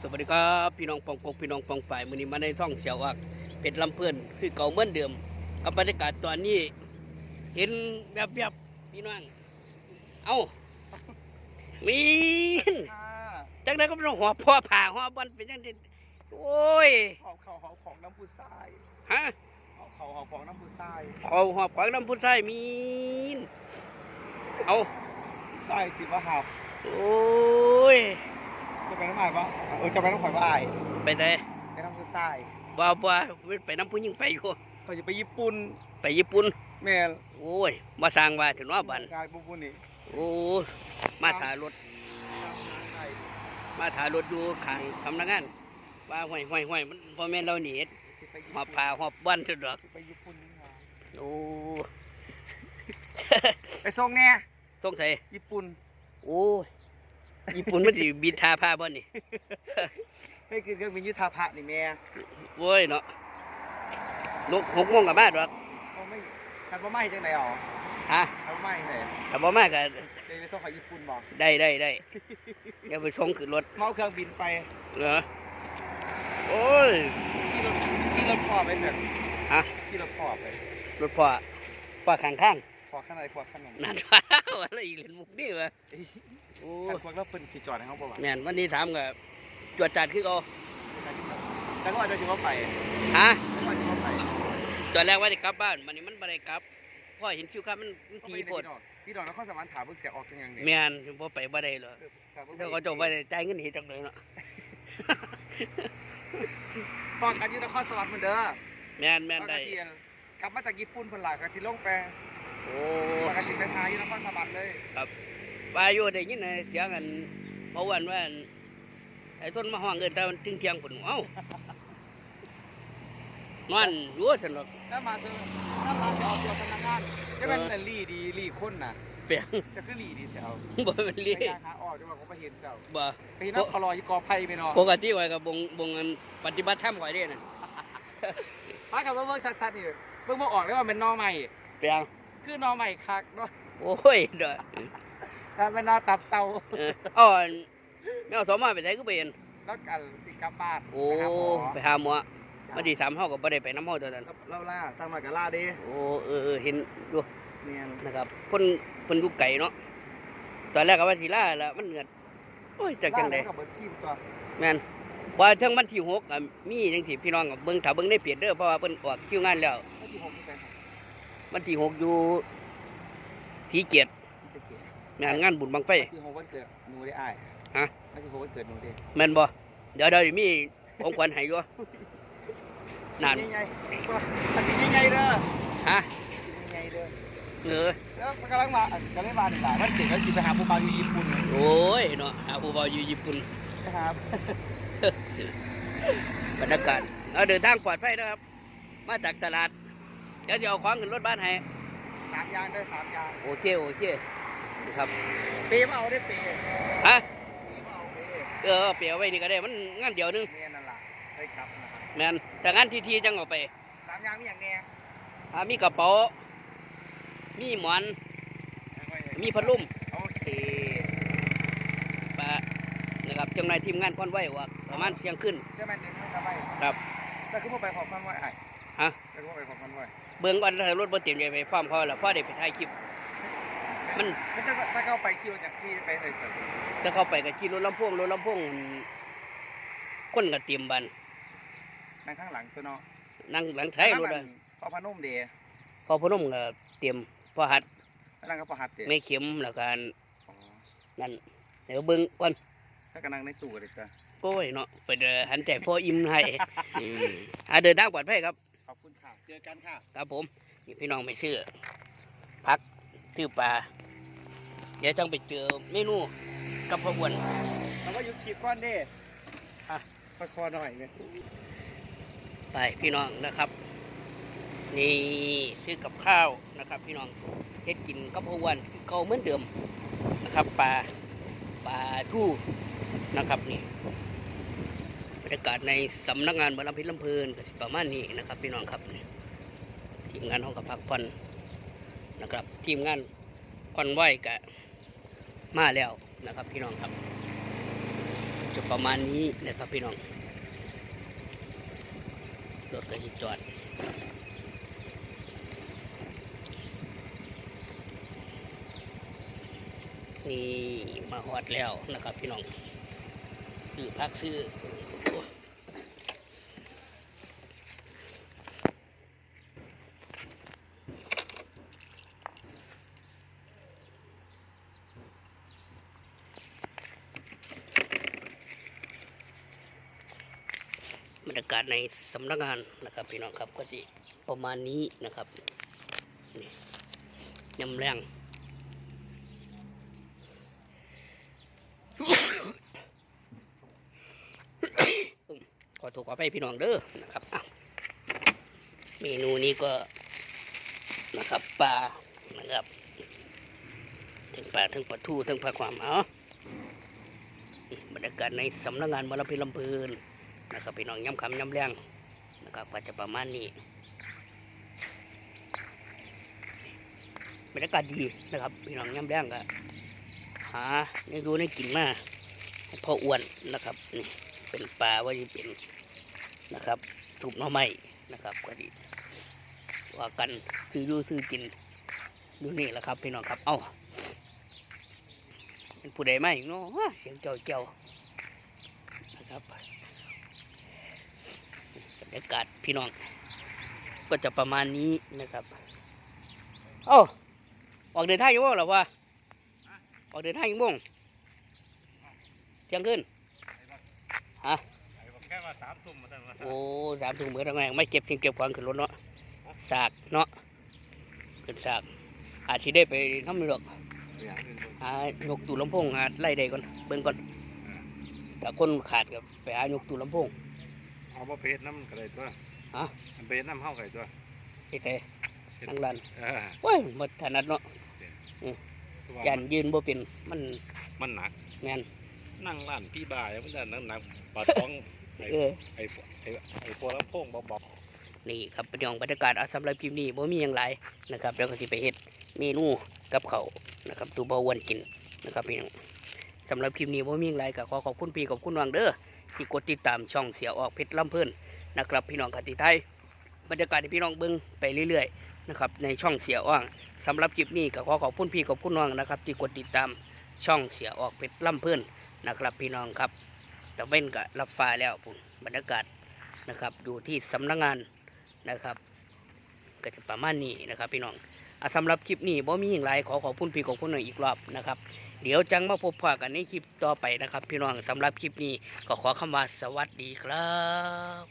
สวัสดีครับพี่น้องปองกกพี่น้องปองฝ่ายมือนี้มาในท่องเสียวอักเป็ดลำเพื่อนคือเก่าเหมือนเดิมกับบรรยากาศตอนนี้เห็นแบบแบบๆพี่น้องเอ้ามีนจังไดก็ไม่ต้องหัวพ่อผ่าหัวบอลเป็นยังไงโอ้ยหอบเขาหอบของน้ำพุทรายฮะหอบเขาหอบของน้ำพุทรายขอหัวขวางน้ำพุทรายมีนเอาทรายสิว่าหับโอ้ย จะไปน้ำอายปะเออจะไปน้ำข่อยปะอายไปไหนไปน้ำพุทรายบ่าวบ่าไปน้ำผู้หญิงไปอยู่เขาจะไปญี่ปุ่นไปญี่ปุ่นแม่โอ้ยมาสร้างว่าถึงว่าบันกายญี่ปุ่นนี่โอ้มาถ่ายรถ มาถ่ายรถอยู่ข้างสำนักงานว่าห้อยห้อยห้อยมันพ่อแม่นเราหนีสิไปญี่หปุ่อนบผ้าหอบบ้านสุดดอกสิไปญี่ปุ่นนี่หว่าโอ้ไปส่งแน่สงสัยญี่ปุ่นโอ้ย ญี่ปุ่นมันสิบินทาผ้าบ่นี่นี่คือเครื่องบินยุทธาภะนี่แม่โว้ยเนาะลูกหกโมงกลับมาดอกเขาไม่คันบ่มาเฮ็ดจังไดอ๋อฮะคันบ่มาเฮ็ดจังไดถ้าบ่มาก็จะไปส่งเขาญี่ปุ่นบ่ได้ได้ได้เดี๋ยวไปชงขึ้นรถเมาเครื่องบินไปเหรอโอ้ย ขี่รถขี่รถพ่อไปเถอะฮะ ขี่รถพ่อไปรถพ่อพ่อข้างข้าง พ่อข้างในพ่อข้างในๆนั่นว่าอะไรอีกเล่นมุกนี่วะโอ้คันพวกเราเพิ่นสิจอดให้เฮาบ่วะแม่นวันนี้ถามก็จวดจัดคือเขาฉันว่าจะชิว่าไปฮะฉันว่าจะชิว่าไปตอนแรกว่าจะกลับบ้านมันนี่มันบ่ได้กลับพ่อเห็นคิวครับมันมันทีโพดพี่ดอกนครสวรรค์ถามเพิ่งเสียออกจังยังเนี่ยแม่นบ่ไปบ่ได้หรอกเดี๋ยวเขาจะบ่ได้จ่ายเงินเฮ็ดจังได๋เนาะบอกกันอยู่นครสวรรค์เหมือนเดิมแม่นแม่นได้กลับมาจากญี่ปุ่นเพิ่นล่ะก็สิลงไป โอ้ปกติไปทายอยู่นครสวรรค์เลยว่าอยู่ได้ยินเสียงอันเพราะวันว่าอันไอ้ต้นมาห้องเอิ้นแต่มันถึงเที่ยงพุ่นเอ้านอนอยู่ซั่นดอกแล้วมาซื้อถ้ามาจะเอาตัวพนักงานจะเป็นแต่ลี่ดีลี่คนน่ะเปียงจะคือลี่ดีแถวบ่เป็นไปลียางหาออกจังหวะผมไปเห็นเจ้าบ่ไปเห็นน้ำคลอยกอไผ่ไปเนาะปกติไว้กับบงบงอันปฏิบัติธรรมข่อยเด้น่ะพากับเบิ่งชัดๆนี่เบิ่งบ่ออกเลยว่าเป็นนอใหม่เปียง คือนอใหม่คักเนาะโอ้ยเด้อถ้าเป็นนอตับเตาเอออ่อนแมวสมมาไปไสก็ไปเห็นแล้วกันสิกลับบ้านโอ้ไปหาหมอไปหาหมอมาดีสามเฮาก็บ่ได้ไปน้ำเฮาตอนนั้นเล่าล่าสร้างมากับล่าเด้โอ้เออเออเห็นอยู่เนียนนะครับเพิ่นเพิ่นอยู่ไกลเนาะตอนแรกก็ว่าสิลาแล้วมันเงิดโอ้ยจักจังได๋ล่าแล้วก็เบิดทีมตัวแม่นว่าเทิงวันที่6อะมีจังซี่พี่น้องก็เบิ่งถ้าเบิ่งในเพจเด้อเพราะว่าเพิ่นออกคิวงานแล้วไม่ที่หกเปอร์เซ็นต์ วันที่6อยู่สีเกียรติงานงานบุญบังไฟที่หกวันเกิดหนูได้อ้ายฮะไม่ที่หกวันเกิดหนูได้แม่นบ่เดี๋ยวเดี๋ยวมีของขวัญให้อยู่นั่นสิ่งใหญ่ๆว่าอะสิ่งใหญ่ๆเด้อฮะสิ่งใหญ่ๆเด้อเออแล้วมันกำลังมาอะกำลังมานี่ล่ะวันเกิดแล้วสิไปหาผู้บ่าวอยู่ญี่ปุ่นโอ้ยเนาะหาผู้บ่าวอยู่ญี่ปุ่นนะครับบรรยากาศเอาเดินทางปลอดภัยนะครับ มาจากตลาด เดี๋ยวจะเอาของขึ้นรถบ้านให้สามอย่างเด้อสามอย่างโอเคโอเคนะครับเปย์มาเอาได้เปย์ฮะเปย์มาเอาเปย์เออเปลี่ยวไว้นี่ก็ได้มันงานเดียวหนึงเนียนนั่นล่ะเคยกลับนะครับแม่นแต่งานทีทีๆจังเอาไปสามอย่างมีอย่างแน่อ่ามีกระเป๋ามีหมอน มีพัดลมโอเคปะนะครับจังไรทีมงานคอนไว้ว่าประมาณเที่ยงขึ้นเชื่อไหมเดี๋ยวนี้ทำไมครับจะขึ้นมาไปขอบฟันไว้ไอ้ ฮะจะขึ้นมาไปขอบฟันไว้เบิ่งก่อนถ้ารถบ่เต็มใจไปพร้อมเขาแล้วพ่อได้ไปถ่ายคลิป มันมันจะถ้าเข้าไปคิวจากที่ไปใส่เสริมถ้าเข้าไปก็ขี่รถลำโพงรถลำโพงคนก็เตรียมบันนั่งข้างหลังตัวเนาะนั่งหลังท้ายรถอะพอพนุ่มเดย์พอพนมก็เตรียมพอหัดนั่งก็พอหัดเดย์ไม่เข็มแล้วก็อ๋อนั่นเดี๋ยวเบิ่งก่อนถ้าก็นั่งในตู้เลยจ้ะโอ้ยเนาะไปเด้อหันแต่พ่ออิ่มให้อืมอ่าเดินทางปลอดภัยครับขอบคุณค่ะ เจอกันค่ะ ครับผมนี่พี่น้องไปซื้อพักซื้อปลาเดี๋ยวต้องไปเจอเมนูกับพ่ออ้วนแล้วก็ยุดขีดก้อนเด้อะค่อยคอหน่อยเนี่ยไปพี่น้องนะครับ นี่ซื้อกับข้าวนะครับ พี่น้องเฮ็ดกินกับพ่ออ้วนคือเก่าเหมือนเดิมนะครับปลาปลาทูนะครับนี่บรรยากาศในสำนักงานบรรพิษลำเพลินก็สิประมาณนี้นะครับ พี่น้องครับนี่ ทีมงานห้องกับพักผ่อนนะครับ ทีมงานคอนไหวกะมาแล้วนะครับ พี่น้องครับจะประมาณนี้นะครับพี่น้องรถก็จะจอดนี่มาฮอดแล้วนะครับพี่น้องซื้อพักซื้อ บรรยากาศในสำนักงานนะครับพี่น้องครับก็สิประมาณนี้นะครับนี่ยำแรงขอโทษขอไปพี่น้องเด้อนะครับเมนูนี้ก็นะครับปลานะครับทั้งปลาทั้งปลาทูทั้งปลาความเอานี่บรรยากาศในสำนักงานมรพิลำพืน นะครับพี่น้องย้ำคำย้ำแรงนะครับก็จะประมาณนี้บรรยากาศดีนะครับพี่น้องย้ำแรงก็หาในรู้ในกินมาพออ้วนนะครับนี่เป็นปลาว่าจะเป็นนะครับสุกหน่อไม้นะครับก็ดีว่ากันซื้อยู่ซื้อกินดูนี่แหละครับพี่น้องครับ เอ้าเป็นผู้ใดไหมาอีกเนาะเสียงเจ้าเจ้านะครับ บรรยากาศพี่น้อง ก็จะประมาณนี้นะครับเอ้าออกเดินทางยังบ่หรอวะออกเดินทางยังบ่งเที่ยงคืนฮะไอ้ผมแค่ว่าสามทุ่มมาตั้งแต่โอ้สามถุงเหมือนทำไงไม่เก็บสิ่งเก็บของขึ้นรถเนาะสากเนาะขึ้นสากอาจสิได้ไปทำนี่หรอกอย่างอื่นหายกตู้ลำโพงหาไล่ได้ก่อนเบิ่งก่อนถ้าคนขาดก็ไปหายกตู้ลำโพง เอามาเพจน้ำกระไรตัวฮะมันเพจน้ำเข้าไก่ตัวไอ้เซ่นั่งรันเออโอ้ยหมดถนัดเนาะว่ายันยืนบ่เป็นมันมันหนักแม่นนั่งร้านพี่บ่ายมันจะนั่งหนักปาดท้องไอ้เออไอ้ไอ้ไอ้พวกลำโพงเบานี่ครับเป็นของบรรยากาศอาสำหรับคลิปนี้บ่มีอย่างไรนะครับแล้วก็สิไปเฮ็ดเมนูกับเขาวนะครับตูบาวนกินนะครับพี่น้องสำหรับคลิปนี้บ่มีอย่างไรก็ขอขอบคุณพี่ขอบคุณวางเด้อ ที่กดติดตามช่องเสียออกเพชรลำเพิ่นนะครับพี่น้องกติไทยบรรยากาศที่พี่น้องเบิ่งไปเรื่อยๆนะครับในช่องเสียอ้องสำหรับคลิปนี้ก็ขอขอบคุณพี่ขอบคุณน้องนะครับที่กดติดตามช่องเสียออกเพชรลำเพิ่นนะครับพี่น้องครับตะเว้นก็รับฟ้าแล้วพุ่นบรรยากาศนะครับอยู่ที่สำนักงานนะครับ ก็จะประมาณนี้นะครับพี่น้อง สำหรับคลิปนี้บ่มีอย่างไรขอขอบคุณพี่ขอบคุณหน่อยอีกรอบนะครับ เดี๋ยวจังมาพบพากันในคลิปต่อไปนะครับ พี่น้องสำหรับคลิปนี้ก็ขอคำว่าสวัสดีครับ